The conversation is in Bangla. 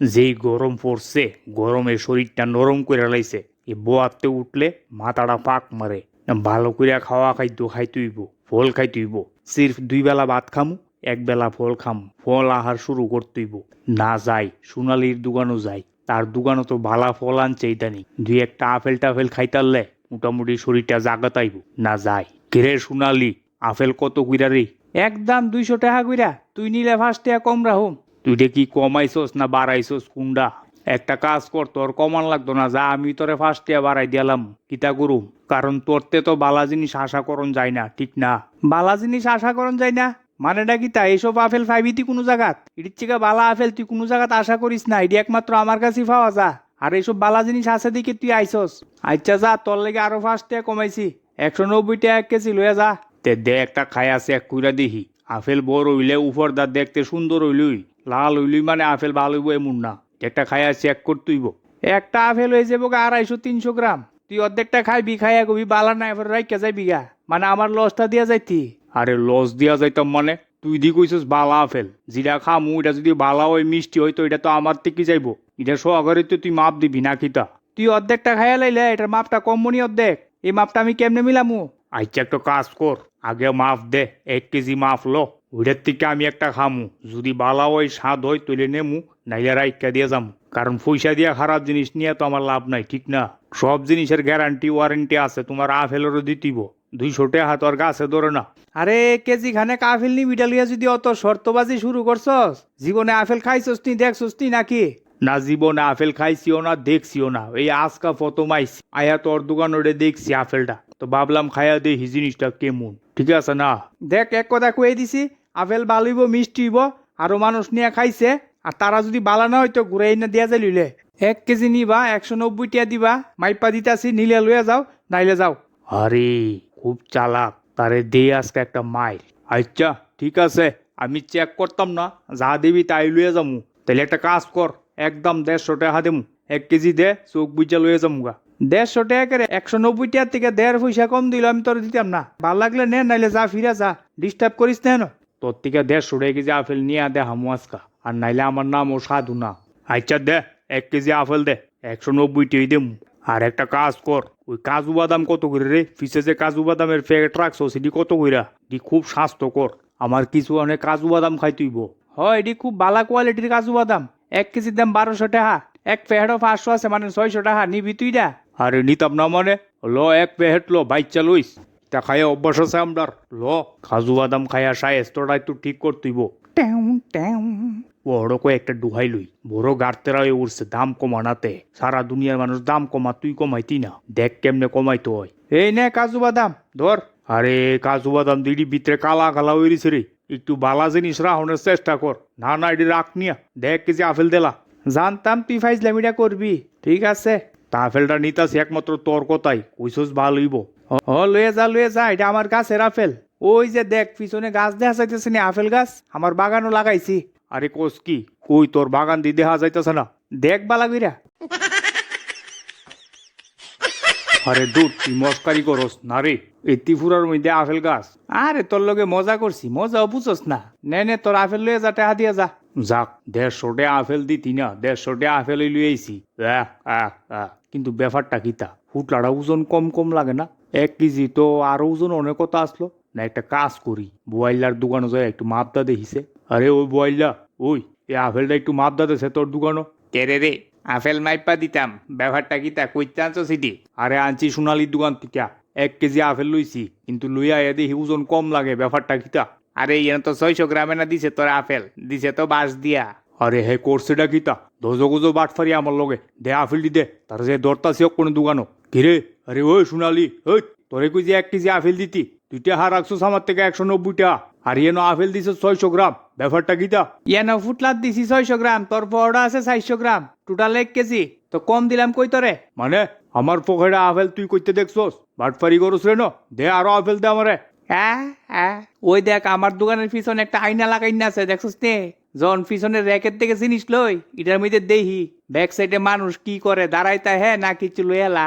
যেই গরম পড়ছে, গরমে শরীরটা নরম করে লাইছে, এ বোয়াতে উঠলে মাথাটা পাক মারে। ভালো করে খাওয়া খাইতো, খাইতেইব, ফল খাইতেইব। সির্ফ দুই বেলা ভাত খামু, এক বেলা ফল খাম, ফল আহার শুরু করতেইব। না যাই সোনালির দোকানও যাই তার দোকানও তো ভালা ফল আনছে ইদানি দুই একটা আপেল টাফেল খাইতারলে মোটামুটি শরীরটা জাগাতাইব। না যাই কিরে সোনালি, আপেল কত কইরা রে? একদম দুইশো টাকা কইরা, তুই নিলে ফার্স্ট টাকা কম রাহুম। তুই দেখি কমাইছস না বাড়াইছস কুন্ডা একটা কাজ কর, তোর কমান লাগতো না, যা আমি তোরে ফার্স্ট বাড়াই দিলাম কিতা করুম কারণ তোরতে তো বালা জিনিস আশা করন যায় না, ঠিক না? বালা জিনিস আশা করন যায় না? মানেটা কি তা? এইসব আপেল ফাইবি তুই কোনো জায়গাত? ইটির থেকে বালা আপেল তুই কোনো জায়গাত আশা করিস না, এটি একমাত্র আমার কাছেই পাওয়া যা। আর এইসব বালা জিনিস আছে দেখে তুই আইসস আচ্ছা যা, তোর লেগে আরও ফার্স্ট কমাইছি। একশো নব্বই টাকা এক কেজি লয়ে যা। তে দে একটা খাই আছে এক কুইরা দেখি আপেল বড় হইলে উপর দা দেখতে সুন্দর হইলই। লাল হইলই মানে আপেল ভালো হইব এমন না একটা খাইয়া চেক করতেইব। একটা আপেল হয়ে যাব গা আড়াইশো তিনশো গ্রাম। তুই অর্ধেকটা খাইবি খাইয়া কবি বালা না এবার রাইকা যাইবি গা। মানে আমার লসটা দিয়া যাইতি। আরে লস দিয়া যাইতাম মানে? তুই দি কইছিস বালা আপেল। যেটা খামু এটা যদি বালা হয় মিষ্টি হয় তো এটা তো আমার থেকে যাইবো। এটা সহকারে তো তুই মাপ দিবি না কিতা? তুই অর্ধেকটা খাইয়া লাইলে এটার মাপটা কম মনি অর্ধেক। এই মাপটা আমি কেমনে মিলামু? আচ্ছা একটা কাজ কর। আগে মাপ দে এক কেজি মাপ লো। ওইটার থেকে আমি একটা খামু। যদি বালা হয় স্বাদ হয় তুলে নেমু নাইলে রাইকা দিয়ে যামু। কারণ পয়সা দিয়া খারাপ জিনিস নিয়ে তো আমার লাভ নাই ঠিক না? সব জিনিসের গ্যারান্টি ওয়ারেন্টি আছে তোমার আপেলেরও দিতিব। দুইশো টাকা তোর গাছে ধরে না। আরে কেজি খানে কাফেল নি বিডালিয়া যদি অত শর্তবাজি শুরু করছস? জীবনে আপেল খাইছস নি দেখছস নি নাকি? না জীবনে আপেল খাইছিও না দেখছিও না। এই আজকা ফটো মাইছি আয়া তোর দোকান ওরে দেখছি আপেলটা। তো ভাবলাম খাইয়া দেখি জিনিসটা কেমন। ঠিক আছে না? দেখ এক কথা কয়ে দিছি আপেল বালিব মিষ্টি হইব আরও মানুষ নিয়ে খাইছে আর তারা যদি বালা না হইতো ঘুরাই না দিয়া যাই লইলে। এক কেজি নিবা একশো নব্বই টিয়া দিবা মাইপা দিতাছি নিলে লইয়া যাও নাইলে যাও। আরে খুব চালাক তারে দে আজকে একটা মাইল। আচ্ছা ঠিক আছে আমি চেক করতাম না যা দিবি তাই লইয়া যামু। তাহলে একটা কাজ কর একদম দেড়শো টাকা দেমু। এক কেজি দে চোখ বুঝা লইয়া যামু গা দেড়শো টাকা করে একশো নব্বই টাকার থেকে দেড় পয়সা কম দিল আমি তোর দিতাম না। ভালো লাগলে নে নাইলে যা ফিরে যা। ডিস্টার্ব করিস না। তোর থেকে দেড়শো টাকা কেজি আপেল নিয়ে দে হামু আজকা আর নাইলে আমার নাম ও সাধু না আচ্ছা দে, এক কেজি আপেল দে, একশো নব্বই টাই দেমু। আর একটা কাজ কর, ওই কাজু বাদাম কত করে রে? ফিসে যে কাজু বাদামের প্যাকেট রাখছো, সেটি কত কইরা? এটি খুব স্বাস্থ্যকর। আমার কিছু অনেক কাজু বাদাম খাই তুইব হয়, এটি খুব ভালো কোয়ালিটির কাজু বাদাম। এক কেজির দাম বারোশো টাকা। এক প্যাকেটও পাঁচশো আছে মানে ছয়শো টাকা। নিবি তুই না আরে নিতাম না মানে? ল, এক প্যাকেট লো বাইক লইস। তা খাইয়া অভ্যাস আছে আমরার। ল। কাজু বাদাম খাইয়া স্বাস্থ্যটা একটু ঠিক করতেইব বড় কয়েকটা ডুহাই লই। বড় গাড়তেরা হয়ে উঠছে দাম কমানাতে। সারা দুনিয়ার মানুষ দাম কমা তুই কমাইতি না। দেখ কেমনে কমাইতে হয়। এই নে কাজু বাদাম ধর। আরে কাজু বাদাম দিদি ভিতরে কালা কালা হইরিছে রে। একটু বালা জিনিস রাহনের চেষ্টা কর। না না এটি রাখ নিয়া। দেখ কেজি আপেল দেলা। জানতাম তুই ফাইজলামিটা করবি। ঠিক আছে। তা আপেলটা নিতাছি একমাত্র তোর কথাই। কইসস ভালো হইব। ও, লয়ে যা লয়ে যা, এটা আমার গাছের আপেল। ওই যে দেখ, পিছনে গাছ দেখা যাইতেছে না, আপেল গাছ। আমার বাগানও লাগাইছি। আরে কোস কি? কই তোর বাগান দিয়ে দেখা যাইতেছে না। দেখ বালা কইরা। আরে দূর তুই মস্কারি করস। না রে, এই ত্রিপুরার মধ্যে আপেল গাছ। আরে তোর লগে মজা করছি, মজাও বুঝস না। নে নে, তোর আপেল লয়ে যা, টেহা দিয়া যা। যাক, দেড়শো টে আপেল দিতি না, দেড়শো টে আপেল আহ। কিন্তু ব্যাপারটা কিতা ফুটলাটা ওজন কম কম লাগে না? এক কেজি তো আরও ওজন অনেক কথা আসলো? না একটা কাজ করি বয়লার দোকানে যায় একটু মাপদা দেখিছে। আরে ওই বয়লা ওই এই আপেলটা একটু মাপদা দেছে তোর দোকানও কেরে রে রে আপেল মাইপা দিতাম ব্যাপারটা কি তা কইতে আনছো সিটি? আরে আনছি সোনালির দোকান থেকে এক কেজি আপেল লইছি কিন্তু লইয়া এ দেখি ওজন কম লাগে ব্যাপারটা কিতা আরে এনে তো ছয়শো গ্রামে না দিছে তোর আপেল দিছে তো বাস দিয়া। আরে হে করছেটা কিতা দোজো গুজো বাটফারি আমার লগে দে আপেল দি দে তার যে দরতা হোক কোনো দোকানও কিরে? আরে ওই সোনালি ওই তোরে কই যে এক কেজি আপেল দিতি। দুইটা হার রাখছো আমার থেকে একশো নব্বই টাকা আর ইয়েনো আপেল দিছে ছয়শো গ্রাম। ব্যাপারটা কিতা ইয়েনো ফুটলাত দিছি ছয়শো গ্রাম তোর পরোটা আছে চারশো গ্রাম। টোটাল এক কেজি। তো কম দিলাম কই তোরে? মানে আমার পকেটে আপেল তুই কইতে দেখছস? বাটফারি করস রে ন দে আরও আপেল দে আমারে। ওই দেখ আমার দোকানের পিছনে একটা আয়না লাগাই না আছে দেখছস নে? যখন পিছনে র্যাকের থেকে জিনিস লই এটার মধ্যে দেহি। ব্যাক সাইডে মানুষ কি করে দাঁড়াইতা হ্যাঁ না কিছু লই এলা